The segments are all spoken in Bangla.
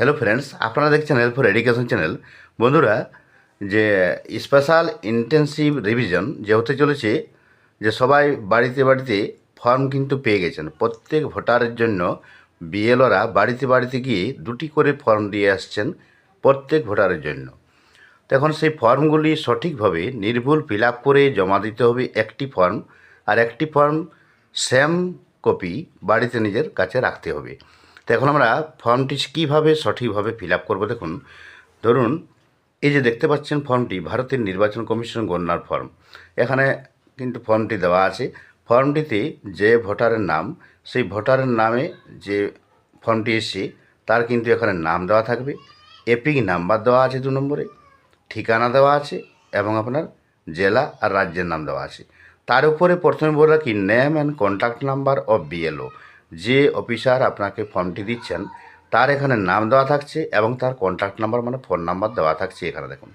হ্যালো ফ্রেন্ডস আপনারা দেখছেন হেল্প ফর এডুকেশন চ্যানেল বন্ধুরা, যে স্পেশাল ইন্টেন্সিভ রিভিশন যে হতে চলেছে, যে সবাই বাড়িতে বাড়িতে ফর্ম কিন্তু পেয়ে গেছেন। প্রত্যেক ভোটারের জন্য বিএলওরা বাড়িতে বাড়িতে গিয়ে দুটি করে ফর্ম দিয়ে আসছেন প্রত্যেক ভোটারের জন্য। তো এখন সেই ফর্মগুলি সঠিকভাবে নির্ভুল ফিল করে জমা দিতে হবে একটি ফর্ম আর একটি ফর্ম সেম কপি বাড়িতে নিজের কাছে রাখতে হবে। তো এখন আমরা ফর্মটি কীভাবে সঠিকভাবে ফিল আপ করব দেখুন। ধরুন, এই যে দেখতে পাচ্ছেন ফর্মটি, ভারতের নির্বাচন কমিশন গণনার ফর্ম। এখানে কিন্তু ফর্মটি দেওয়া আছে। ফর্মটিতে যে ভোটারের নাম, সেই ভোটারের নামে যে ফর্মটি এসছে, তার কিন্তু এখানে নাম দেওয়া থাকবে। এপিক নাম্বার দেওয়া আছে দু নম্বরে, ঠিকানা দেওয়া আছে এবং আপনার জেলা আর রাজ্যের নাম দেওয়া আছে। তার উপরে প্রথমে বলে রাখি name and contact number of BLO যে অফিসার আপনাকে ফর্মটি দিচ্ছেন, তার এখানে নাম দেওয়া থাকছে এবং তার কন্ট্যাক্ট নাম্বার মানে ফোন নাম্বার দেওয়া থাকছে এখানে দেখুন।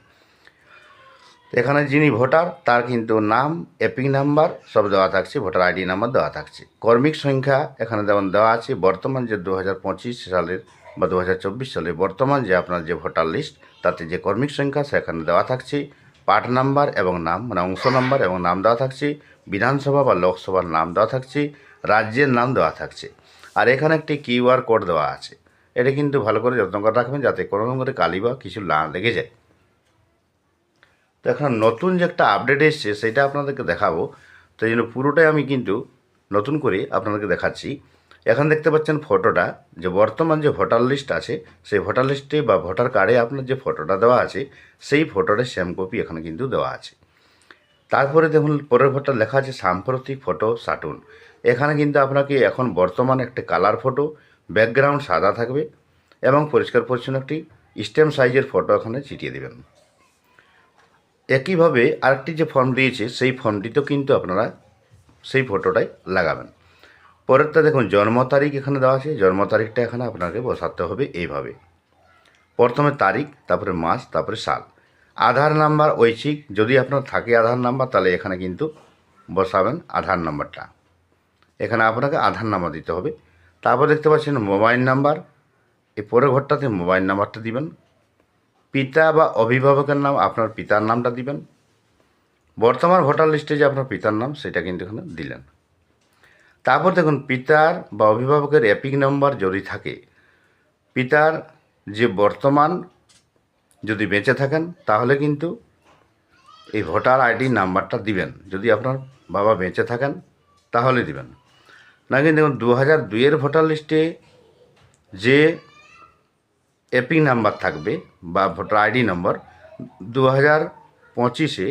এখানে যিনি ভোটার, তার কিন্তু নাম এপিক নাম্বার সব দেওয়া থাকছে, ভোটার আইডি নাম্বার দেওয়া থাকছে। কর্মিক সংখ্যা এখানে যেমন দেওয়া আছে, বর্তমান যে দু হাজার পঁচিশ সালের বা দু হাজার চব্বিশ সালে বর্তমান যে আপনার যে ভোটার লিস্ট তাতে যে কর্মিক সংখ্যা সেখানে দেওয়া থাকছে। পার্ট নাম্বার এবং নাম মানে অংশ নাম্বার এবং নাম দেওয়া থাকছে। বিধানসভা বা লোকসভার নাম দেওয়া থাকছে। রাজ্যের নাম দেওয়া থাকছে। আর এখানে একটি কিউআর কোড দেওয়া আছে। এটা কিন্তু ভালো করে যত্ন করে রাখবেন যাতে কোনো রকম করে কালি বা কিছু না লেগে যায়। তো এখন নতুন যে একটা আপডেট এসছে, সেটা আপনাদেরকে দেখাবো। তো জন্য পুরোটাই আমি কিন্তু নতুন করে আপনাদেরকে দেখাচ্ছি। এখন দেখতে পাচ্ছেন ফটোটা। যে বর্তমান যে ভোটার লিস্ট আছে, সেই ভোটার লিস্টে বা ভোটার কার্ডে আপনার যে ফটোটা দেওয়া আছে, সেই ফটোটা শ্যাম কপি এখানে কিন্তু দেওয়া আছে। তারপরে দেখুন, পরের ফটো লেখা আছে সাম্প্রতিক ফটো সাটুন। এখানে কিন্তু আপনাকে এখন বর্তমান একটা কালার ফটো, ব্যাকগ্রাউন্ড সাদা থাকবে এবং পরিষ্কার পরিচ্ছন্ন একটি স্টেম সাইজের ফটো এখানে চিটিয়ে দেবেন। একইভাবে আরেকটি যে ফর্ম দিয়েছে, সেই ফর্মটিতেও কিন্তু আপনারা সেই ফটোটাই লাগাবেন। পরেরটা দেখুন, জন্ম তারিখ এখানে দেওয়া আছে, জন্ম তারিখটা এখানে আপনাকে বসাতে হবে এইভাবে। প্রথমে তারিখ, তারপরে মাস, তারপরে সাল। আধার নাম্বার ঐচ্ছিক, যদি আপনার থাকে আধার নাম্বার, তাহলে এখানে কিন্তু বসাবেন আধার নাম্বারটা। এখানে আপনাকে আধার নাম্বার দিতে হবে। তারপর দেখতে পাচ্ছেন মোবাইল নাম্বার। এই পরের ঘরটাতে মোবাইল নাম্বারটা দিবেন। পিতা বা অভিভাবকের নাম, আপনার পিতার নামটা দিবেন। বর্তমান ভোটার লিস্টে যে আপনার পিতার নাম, সেটা কিন্তু এখানে দিলেন। তারপর দেখুন, পিতার বা অভিভাবকের এপিক নাম্বার যদি থাকে, পিতার যে বর্তমান যদি বেঁচে থাকেন, তাহলে কিন্তু এই ভোটার আইডি নাম্বারটা দিবেন। যদি আপনার বাবা বেঁচে থাকেন, তাহলে দিবেন। না কিন্তু দেখুন দু হাজার দুইয়ের ভোটার লিস্টে যে এপিক নাম্বার থাকবে বা ভোটার আইডি নম্বর দু হাজার পঁচিশে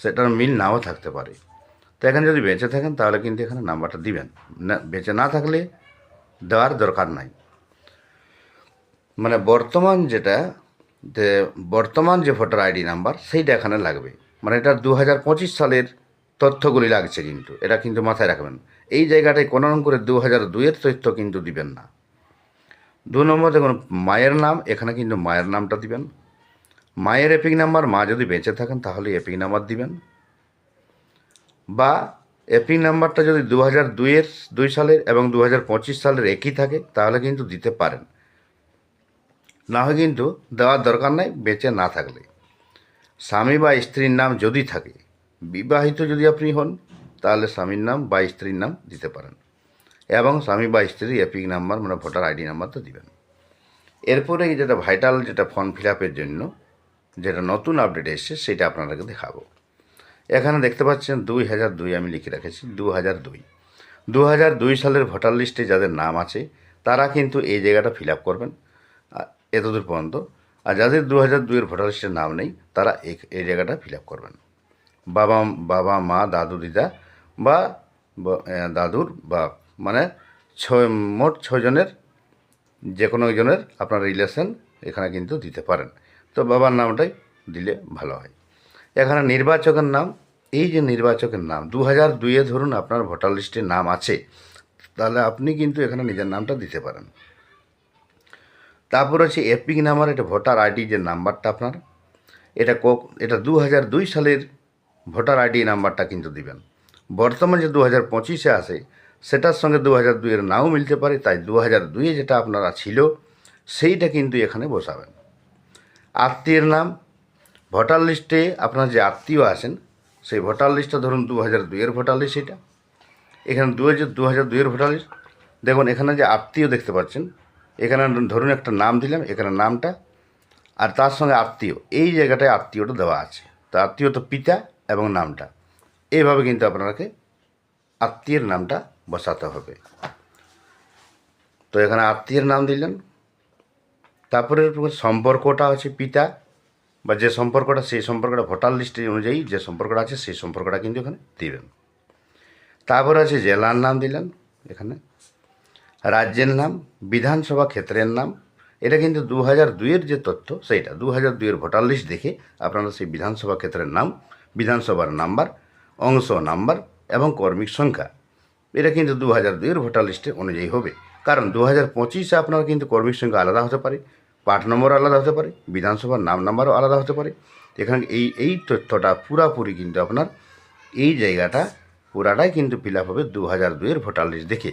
সেটার মিল নাও থাকতে পারে। তো এখানে যদি বেঁচে থাকেন, তাহলে কিন্তু এখানে নাম্বারটা দিবেন। না, বেঁচে না থাকলে দেওয়ার দরকার নাই। মানে বর্তমান যেটা, যে বর্তমান যে ভোটার আইডি নাম্বার সেইটা এখানে লাগবে। মানে এটা দু হাজার পঁচিশ সালের তথ্যগুলি লাগছে কিন্তু, এটা কিন্তু মাথায় রাখবেন। এই জায়গাটায় কোনো রকম করে দু হাজার দুইয়ের তথ্য কিন্তু দিবেন না। দু নম্বর দেখুন, মায়ের নাম, এখানে কিন্তু মায়ের নামটা দিবেন। মায়ের এপিক নাম্বার, মা যদি বেঁচে থাকেন তাহলে এপিক নাম্বার দিবেন। বা এপিক নাম্বারটা যদি দু হাজার দুইয়ের, দুই সালের এবং দু হাজার পঁচিশ সালের একই থাকে, তাহলে কিন্তু দিতে পারেন। না হয় কিন্তু দেওয়ার দরকার নাই, বেঁচে না থাকলে। স্বামী বা স্ত্রীর নাম যদি থাকে বিবাহিত যদি আপনি হন, তাহলে স্বামীর নাম বা স্ত্রীর নাম দিতে পারেন। এবং স্বামী বা স্ত্রীর এপিক নাম্বার মানে ভোটার আইডি নাম্বার তো দিবেন। এরপরে যেটা ভাইটাল, যেটা ফর্ম ফিল আপের জন্য, যেটা নতুন আপডেট এসছে, সেটা আপনাদেরকে দেখাবো। এখানে দেখতে পাচ্ছেন দুই হাজার দুই, আমি লিখে রেখেছি দু হাজার দুই। দু হাজার দুই সালের ভোটার লিস্টে যাদের নাম আছে, তারা কিন্তু এই জায়গাটা ফিল আপ করবেন এতদূর পর্যন্ত। আর যাদের দু হাজার দুইয়ের ভোটার লিস্টে নাম নেই, তারা এই জায়গাটা ফিল আপ করবেন। বাবা বাবা, মা, দাদু, দিদা বা দাদুর বাপ। মানে ছয়, মোট ছজনের যে কোনো একজনের আপনার রিলেশন এখানে কিন্তু দিতে পারেন। তো বাবার নামটাই দিলে ভালো হয়। এখানে নির্বাচকের নাম, এই যে নির্বাচকের নাম দু হাজার দুইয়ে ধরুন আপনার ভোটার লিস্টে নাম আছে, তাহলে আপনি কিন্তু এখানে নিজের নামটা দিতে পারেন। তারপর হচ্ছে এপিক নাম্বার, এটা ভোটার আইডি যে নাম্বারটা আপনার, এটা ক- এটা দু হাজার দুই সালের ভোটার আইডি নাম্বারটা কিন্তু দিবেন। বর্তমান যে দু হাজার পঁচিশে আসে সেটার সঙ্গে দু হাজার দুইয়ের নাও মিলতে পারে, তাই দু হাজার দুইয়ে যেটা আপনারা ছিল, সেইটা কিন্তু এখানে বসাবেন। আত্মীয়ের নাম, ভোটার লিস্টে আপনার যে আত্মীয় আছেন, সেই ভোটার লিস্টটা ধরুন দু হাজার দুইয়ের ভোটার লিস্ট এটা। এখানে দু হাজার দু হাজার দুইয়ের ভোটার লিস্ট। দেখুন, এখানে যে আত্মীয় দেখতে পাচ্ছেন, এখানে ধরুন একটা নাম দিলাম, এখানে নামটা, আর তার সঙ্গে আত্মীয়, এই জায়গাটায় আত্মীয়টা দেওয়া আছে। তো আত্মীয় তো পিতা এবং নামটা। এইভাবে কিন্তু আপনাকে আত্মীয়ের নামটা বসাতে হবে। তো এখানে আত্মীয়ের নাম দিলেন। তারপরে সম্পর্কটা আছে পিতা, বা যে সম্পর্কটা, সেই সম্পর্কটা ভোটার লিস্টে অনুযায়ী যে সম্পর্কটা আছে, সেই সম্পর্কটা কিন্তু এখানে দিবেন। তারপর আছে জেলার নাম দিলেন এখানে। রাজ্যের নাম, বিধানসভা ক্ষেত্রের নাম, এটা কিন্তু দু হাজার দুইয়ের যে তথ্য, সেইটা। দু হাজার দুইয়ের ভোটার লিস্ট দেখে আপনারা সেই বিধানসভা ক্ষেত্রের নাম বিধানসভার নাম্বার, অংশ নাম্বার এবং কর্মিক সংখ্যা। এটা কিন্তু দু হাজার দুইয়ের ভোটার লিস্টে অনুযায়ী হবে। কারণ দু হাজার পঁচিশে আপনার কিন্তু কর্মিক সংখ্যা আলাদা হতে পারে পার্ট নম্বর আলাদা হতে পারে, বিধানসভার নাম নাম্বারও আলাদা হতে পারে। এখানে এই এই তথ্যটা পুরাপুরি কিন্তু আপনার এই জায়গাটা পুরাটাই কিন্তু ফিল আপ হবে দু হাজার দুইয়ের ভোটার লিস্ট দেখে।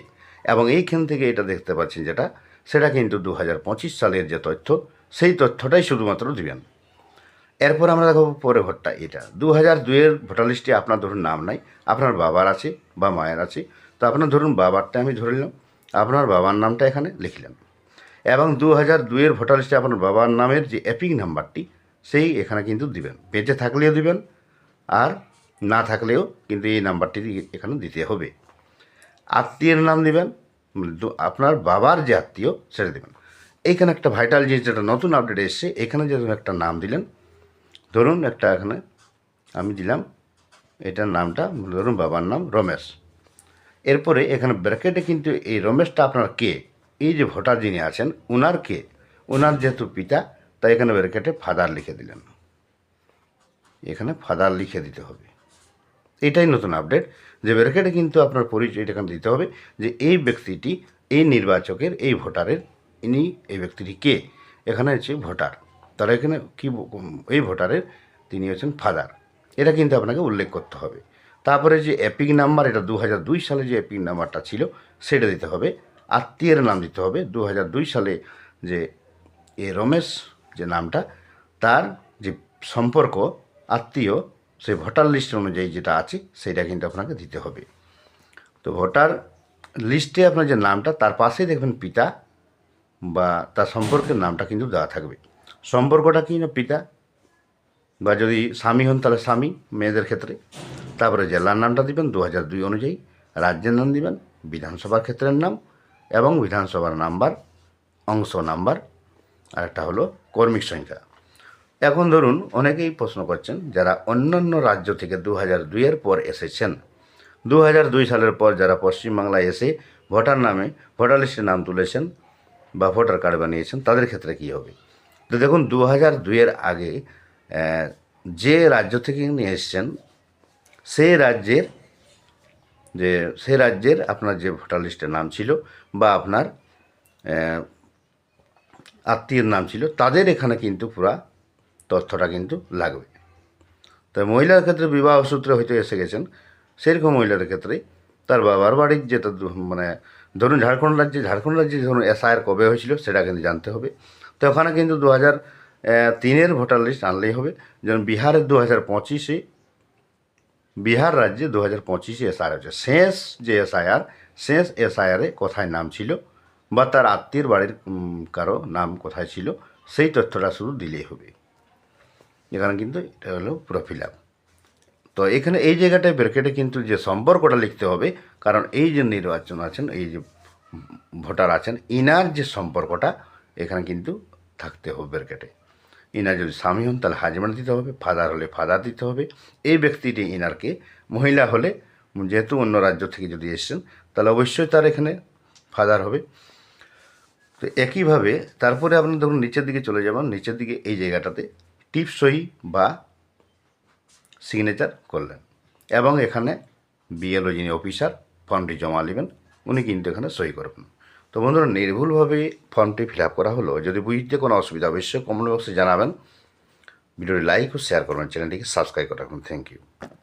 এবং এইখান থেকে এটা দেখতে পাচ্ছেন যেটা, সেটা কিন্তু দু হাজার পঁচিশ সালের যে তথ্য, সেই তথ্যটাই শুধুমাত্র দিবেন। এরপর আমরা দেখো পরে ভোটটা, এটা। দু হাজার দুইয়ের ভোটার লিস্টে আপনার ধরুন নাম নাই, আপনার বাবার আছে বা মায়ের আছে, তো আপনার ধরুন বাবারটা আমি ধরে নিলাম, আপনার বাবার নামটা এখানে লিখলাম। এবং দু হাজার দুইয়ের ভোটার লিস্টে আপনার বাবার নামের যে অ্যাপিং নাম্বারটি, সেই এখানে কিন্তু দিবেন। বেঁচে থাকলেও দিবেন, আর না থাকলেও কিন্তু এই নাম্বারটি এখানে দিতে হবে। আত্মীয়ের নাম দিবেন মানে আপনার বাবার যে আত্মীয়, সেটা দেবেন। এইখানে একটা ভাইটাল জিনিস যেটা নতুন আপডেট এসছে, এখানে যেরকম একটা নাম দিলেন ধরুন একটা এখানে আমি দিলাম, এটার নামটা, ধরুন বাবার নাম রমেশ। এরপরে এখানে ব্র্যাকেটে কিন্তু এই রমেশটা আপনার কে? এই যে ভোটার যিনি আছেন ওনার কে? ওনার যেহেতু পিতা, তাই এখানে ব্র্যাকেটে ফাদার লিখে দিলেন। এখানে ফাদার লিখে দিতে হবে। এটাই নতুন আপডেট, যে ব্র্যাকেটে কিন্তু আপনার পরিচয়টা এখানে দিতে হবে, যে এই ব্যক্তিটি, এই নির্বাচকের, এই ভোটারের, ইনি এই ব্যক্তিটি কে? এখানে হচ্ছে ভোটার। তারা এখানে কি এই ভোটারের তিনি হচ্ছেন ফাদার। এটা কিন্তু আপনাকে উল্লেখ করতে হবে। তারপরে যে এপিক নাম্বার, এটা দু হাজার দুই সালে যে এপিক নাম্বারটা ছিল, সেটা দিতে হবে। আত্মীয়ের নাম দিতে হবে। দু হাজার দুই সালে যে এ রমেশ যে নামটা, তার যে সম্পর্ক, আত্মীয় সেই ভোটার লিস্ট অনুযায়ী যেটা আছে, সেটা কিন্তু আপনাকে দিতে হবে। তো ভোটার লিস্টে আপনার যে নামটা, তার পাশেই দেখবেন পিতা বা তার সম্পর্কের নামটা কিন্তু দেওয়া থাকবে। সম্পর্কটা কি না পিতা? বা যদি স্বামী হন তাহলে স্বামী, মেয়েদের ক্ষেত্রে। তারপরে জেলার নামটা দিবেন দু হাজার দুই অনুযায়ী, রাজ্যের নাম দিবেন, বিধানসভার ক্ষেত্রের নাম এবং বিধানসভার নাম্বার, অংশ নাম্বার আর একটা হলো কর্মিক সংখ্যা। এখন ধরুন অনেকেই প্রশ্ন করছেন, যারা অন্যান্য রাজ্য থেকে দু হাজার দুইয়ের পর এসেছেন দু হাজার দুই সালের পর যারা পশ্চিমবাংলায় এসে ভোটার নামে, ভোটার লিস্টে নাম তুলেছেন বা ভোটার কার্ড বানিয়েছেন, তাদের ক্ষেত্রে কী হবে? তো দেখুন দু হাজার দুইয়ের আগে যে রাজ্য থেকে নিয়ে এসছেন সেই রাজ্যের, যে সেই রাজ্যের আপনার যে ভোটার লিস্টের নাম ছিল বা আপনার আত্মীয়ের নাম ছিল, তাদের এখানে কিন্তু পুরা তথ্যটা কিন্তু লাগবে। তো মহিলার ক্ষেত্রে বিবাহ সূত্রে হয়তো এসে গেছেন, সেরকম মহিলাদের ক্ষেত্রে তার বাবার বাড়ির যেটা মানে ধরুন ঝাড়খণ্ড রাজ্যে ঝাড়খণ্ড রাজ্যে ধরুন এসআইআর কবে হয়েছিল সেটা কিন্তু জানতে হবে। তো ওখানে কিন্তু দু হাজার তিনের ভোটার লিস্ট আনলেই হবে। যেমন বিহারের দু হাজার পঁচিশে, বিহার রাজ্যে দু হাজার পঁচিশে এসআইআর হচ্ছে শেষ যে এসআইআর শেষ এসআইআরে কোথায় নাম ছিল বা তার আত্মীয়ের বাড়ির কারও নাম কোথায় ছিল, সেই তথ্যটা শুধু দিলেই হবে। এখানে কিন্তু এটা হলো পুরো ফিল আপ তো এখানে এই জায়গাটায় ব্র্যাকেটে কিন্তু যে সম্পর্কটা লিখতে হবে, কারণ এই যে নির্বাচন আছেন, এই যে ভোটার আছেন, ইনার যে সম্পর্কটা এখানে কিন্তু থাকতে হবে ব্র্যাকেটে ইনার যদি স্বামী হন, তাহলে হাজব্যান্ড দিতে হবে ফাদার হলে ফাদার দিতে হবে। এই ব্যক্তিটি ইনারকে মহিলা হলে, যেহেতু অন্য রাজ্য থেকে যদি এসছেন, তাহলে অবশ্যই তার এখানে ফাদার হবে। তো একইভাবে তারপরে আপনি ধরুন নিচের দিকে চলে যাবেন, নিচের দিকে এই জায়গাটাতে টিপ সই বা সিগনেচার করলেন। এবং এখানে বিএলও যিনি অফিসার ফর্মটি জমা নেবেন উনি কিন্তু এখানে সই করবেন। তো বন্ধুরা, নির্ভুলভাবে ফর্মটি ফিল করা হলো। যদি বুঝতে কোনো অসুবিধা, অবশ্যই কমেন্ট বক্সে জানাবেন। ভিডিওটি লাইক ও শেয়ার করবেন। চ্যানেলটিকে সাবস্ক্রাইব করে রাখুন। Thank you.